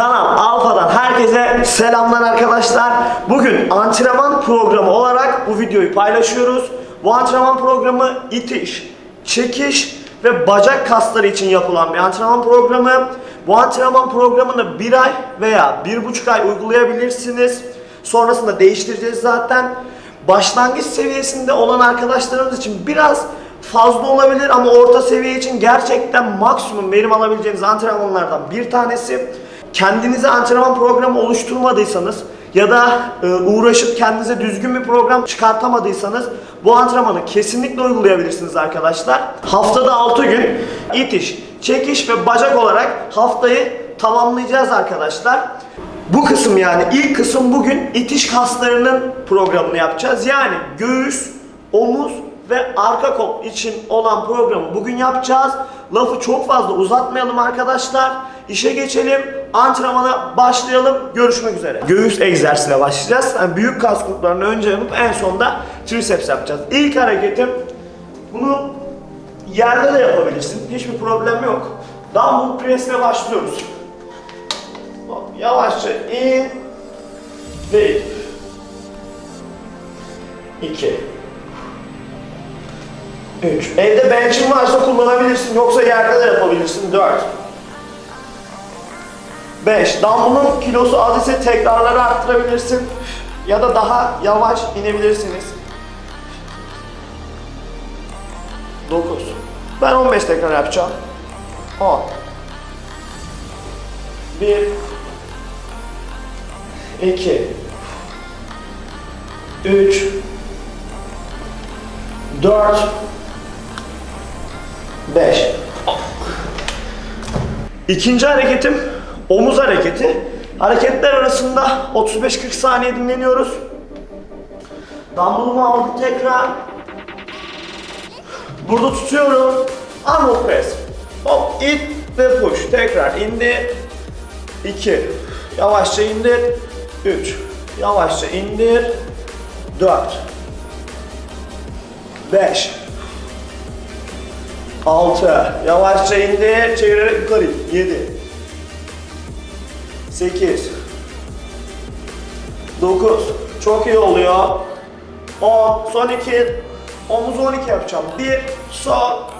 Kanal Alfa'dan herkese selamlar arkadaşlar. Bugün antrenman programı olarak bu videoyu paylaşıyoruz. Bu antrenman programı itiş, çekiş ve bacak kasları için yapılan bir antrenman programı. Bu antrenman programını bir ay veya bir buçuk ay uygulayabilirsiniz. Sonrasında değiştireceğiz zaten. Başlangıç seviyesinde olan arkadaşlarımız için biraz fazla olabilir ama orta seviye için gerçekten maksimum verim alabileceğiniz antrenmanlardan bir tanesi. Kendinize antrenman programı oluşturmadıysanız ya da e, uğraşıp kendinize düzgün bir program çıkartamadıysanız bu antrenmanı kesinlikle uygulayabilirsiniz arkadaşlar. Haftada 6 gün itiş, çekiş ve bacak olarak haftayı tamamlayacağız arkadaşlar. Bu kısım yani ilk kısım bugün itiş kaslarının programını yapacağız. Yani göğüs, omuz ve arka kol için olan programı bugün yapacağız. Lafı çok fazla uzatmayalım arkadaşlar. İşe geçelim. Antrenmana başlayalım. Görüşmek üzere. Göğüs egzersizine başlayacağız. Yani büyük kas gruplarını önce yapıp en sonda triceps yapacağız. İlk hareketim bunu yerde de yapabilirsin. Hiçbir problem yok. Dumbbell press ile başlıyoruz. Yavaşça in ve in. İki. Üç. Evde bench'in varsa kullanabilirsin. Yoksa yerde de yapabilirsin. Dört. Beş. Dumbbell'ın kilosu az ise tekrarları arttırabilirsin. Ya da daha yavaş inebilirsiniz. Dokuz. Ben 15 tekrar yapacağım. On. Bir. iki, Üç. Dört. Beş. İkinci hareketim omuz hareketi. Hareketler arasında 35-40 saniye dinleniyoruz. Dumbbell'ımı aldım tekrar. Burada tutuyorum. Arnold press. Hop it ve push. Tekrar indir. 2. Yavaşça indir. 3. Yavaşça indir. 4. 5. 6. Yavaşça indir. Çevirerek yukarı. 7. 8. 9. Çok iyi oluyor. 10. Son 2. Omuz 12 yapacağım. 1. Son.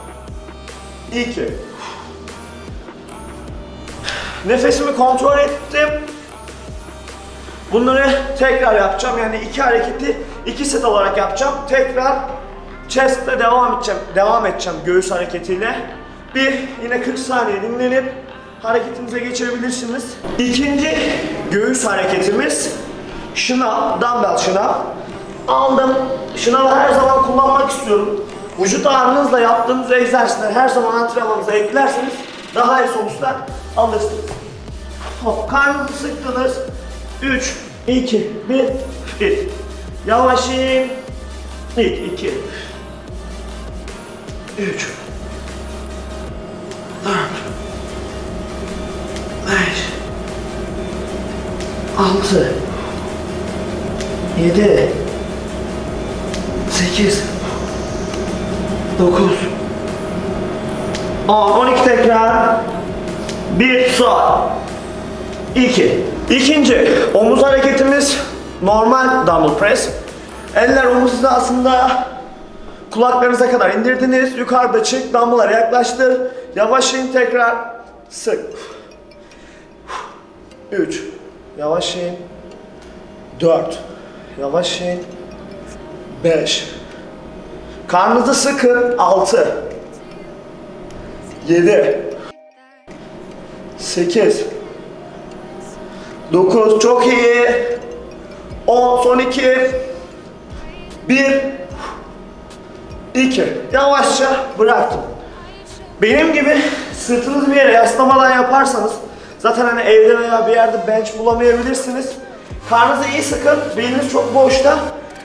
2. Nefesimi kontrol ettim. Bunları tekrar yapacağım. Yani iki hareketi iki set olarak yapacağım. Tekrar chest'le devam edeceğim. Devam edeceğim göğüs hareketiyle. Bir yine 40 saniye dinlenip hareketimize geçebilirsiniz. İkinci göğüs hareketimiz şınav, dumbbell şınav. Aldım. Şınavı her zaman kullanmak istiyorum. Vücut ağırlığınızla yaptığınız egzersizler her zaman antrenmanınıza eklerseniz daha iyi sonuçlar alırsınız. Hop, karnınızı sıktınız. 3, 2, 1, 1. Yavaş in. 1, 2, 3, 4, 5, 6, 7, 8, 9, 10, 12 tekrar. Bir son. İki. İkinci omuz hareketimiz normal dumbbell press. Eller omuz hizasında kulaklarınıza kadar indirdiniz. Yukarıda çık, dumbbell'lara yaklaştır. Yavaş in tekrar. Sık. Üç. Yavaş in. Dört. Yavaş in. Beş. Karnınızı sıkın. Altı. Yedi. 8 9 çok iyi 10 son 2 1 2 Yavaşça bıraktım. Benim gibi sırtınızı bir yere yaslamadan yaparsanız zaten hani evde veya bir yerde bench bulamayabilirsiniz. Karnınızı iyi sıkın. Beliniz çok boşta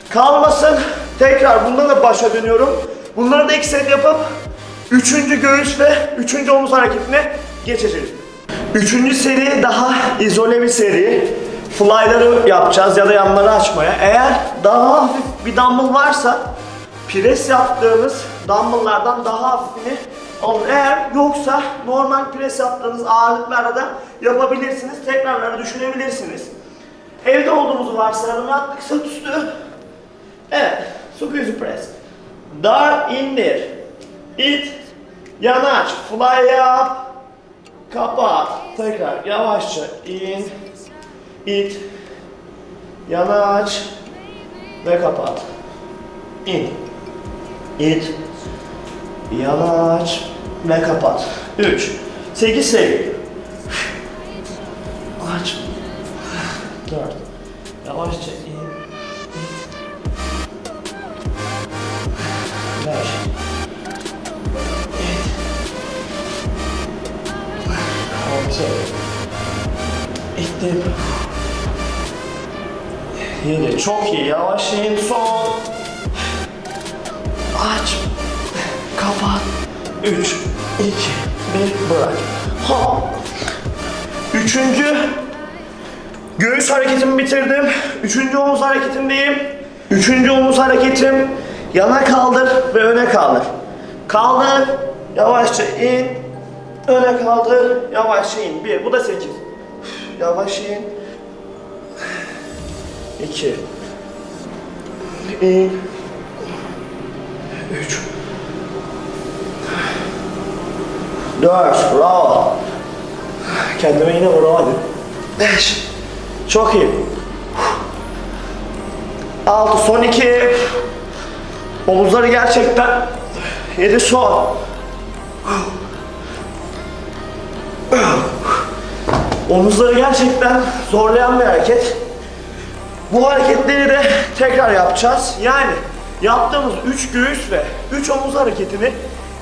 kalmasın. Tekrar bundan da başa dönüyorum. Bunları da iki set yapıp üçüncü göğüs ve üçüncü omuz hareketine geçeceğiz. Üçüncü seri daha izole bir seri. Fly'ları yapacağız ya da yanları açmaya. Eğer daha hafif bir dumbbell varsa pres yaptığımız dumbbell'lardan daha hafifini alın. Eğer yoksa normal pres yaptığınız ağırlıklarla da yapabilirsiniz. Tekrarları düşünebilirsiniz. Evde olduğumuzu varsayalım. Yaptık sırt üstü. Evet. Squeeze press. Dar indir. İt. Yanaş. Fly up. Kapat. Tekrar yavaşça in. İt. Yanaş. Ve kapat. İn. İt. Yanaş. Ve kapat. 3. 8 sayı. Aç. 4. Yavaşça in. Beş. Altı. İttim. Yedi. Çok iyi. Yavaş in. Son. Aç. Kapat. Üç. iki, Bir. Bırak. Hop. Üçüncü. Göğüs hareketimi bitirdim. Üçüncü omuz hareketindeyim. Üçüncü omuz hareketim. Yana kaldır ve öne kaldır. Kaldır. Yavaşça in. Öne kaldır. Yavaşça in. Bir. Bu da sekiz. Yavaş in. İki. İn. Üç. Dört. Bravo. Kendime yine vuramadım. Beş. Çok iyi. Altı. Son iki. Omuzları gerçekten yedi son. Omuzları gerçekten zorlayan bir hareket. Bu hareketleri de tekrar yapacağız. Yani yaptığımız 3 göğüs ve 3 omuz hareketini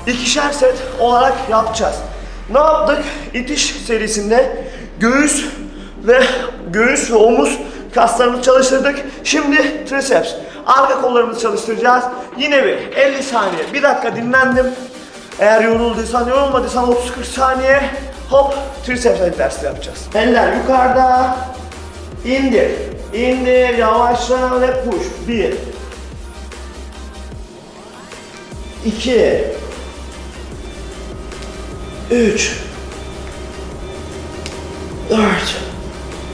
ikişer set olarak yapacağız. Ne yaptık? İtiş serisinde göğüs ve göğüs ve omuz kaslarımızı çalıştırdık. Şimdi triceps. Arka kollarımızı çalıştıracağız. Yine bir 50 saniye, 1 dakika dinlendim. Eğer yorulduysan, yorulmadıysan 30-40 saniye hop triceps egzersizi yapacağız. Eller yukarıda. İndir. İndir. Yavaşla ve push. Bir. İki. Üç. Dört.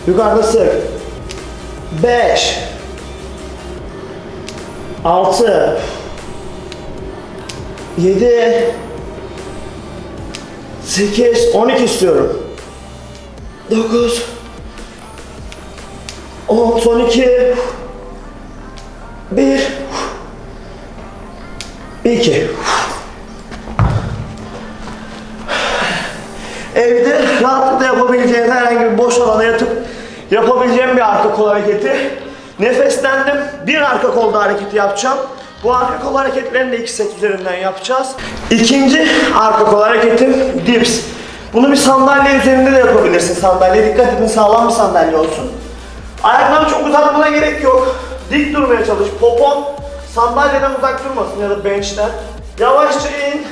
Yukarıda sık. Beş. Altı. Yedi. Sekiz. On iki istiyorum. Dokuz. 10, son 2 1 2 Evde rahatlıkla yapabileceğiniz herhangi bir boş alana yatıp yapabileceğim bir arka kol hareketi. Nefeslendim. Bir arka kolda hareketi yapacağım. Bu arka kol hareketlerini de iki set üzerinden yapacağız. İkinci arka kol hareketim dips. Bunu bir sandalye üzerinde de yapabilirsin. Sandalye dikkat edin sağlam bir sandalye olsun. Ayaklarını çok uzatmana gerek yok. Dik durmaya çalış. Popon sandalyeden uzak durmasın ya da bench'ten. Yavaşça in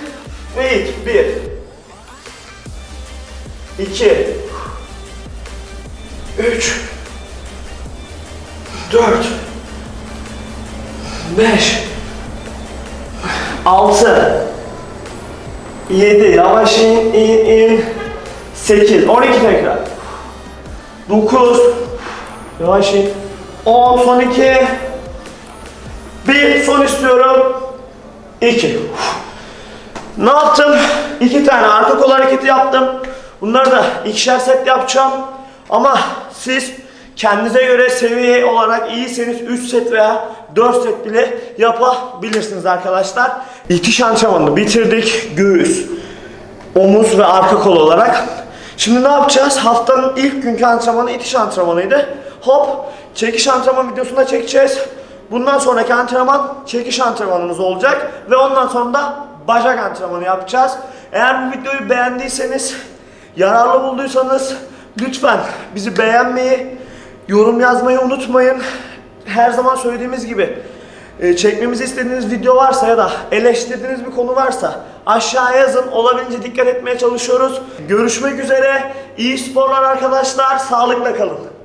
ve it. Bir. İki. Üç. Dört. Beş. Altı. Yedi. Yavaş in, in, in. Sekiz. On iki tekrar. Dokuz. Yavaş in. 10, son 2. 1, son istiyorum. 2. Ne yaptım? 2 tane arka kol hareketi yaptım. Bunları da ikişer set yapacağım. Ama siz kendinize göre seviye olarak iyiseniz 3 set veya 4 set bile yapabilirsiniz arkadaşlar. İtiş antrenmanını bitirdik. Göğüs, omuz ve arka kol olarak. Şimdi ne yapacağız? Haftanın ilk günkü antrenmanı itiş antrenmanıydı. Hop, çekiş antrenman videosunda çekeceğiz. Bundan sonraki antrenman çekiş antrenmanımız olacak ve ondan sonra da bacak antrenmanı yapacağız. Eğer bu videoyu beğendiyseniz, yararlı bulduysanız lütfen bizi beğenmeyi, yorum yazmayı unutmayın. Her zaman söylediğimiz gibi e, çekmemizi istediğiniz video varsa ya da eleştirdiğiniz bir konu varsa aşağıya yazın. Olabildiğince dikkat etmeye çalışıyoruz. Görüşmek üzere. İyi sporlar arkadaşlar. Sağlıkla kalın.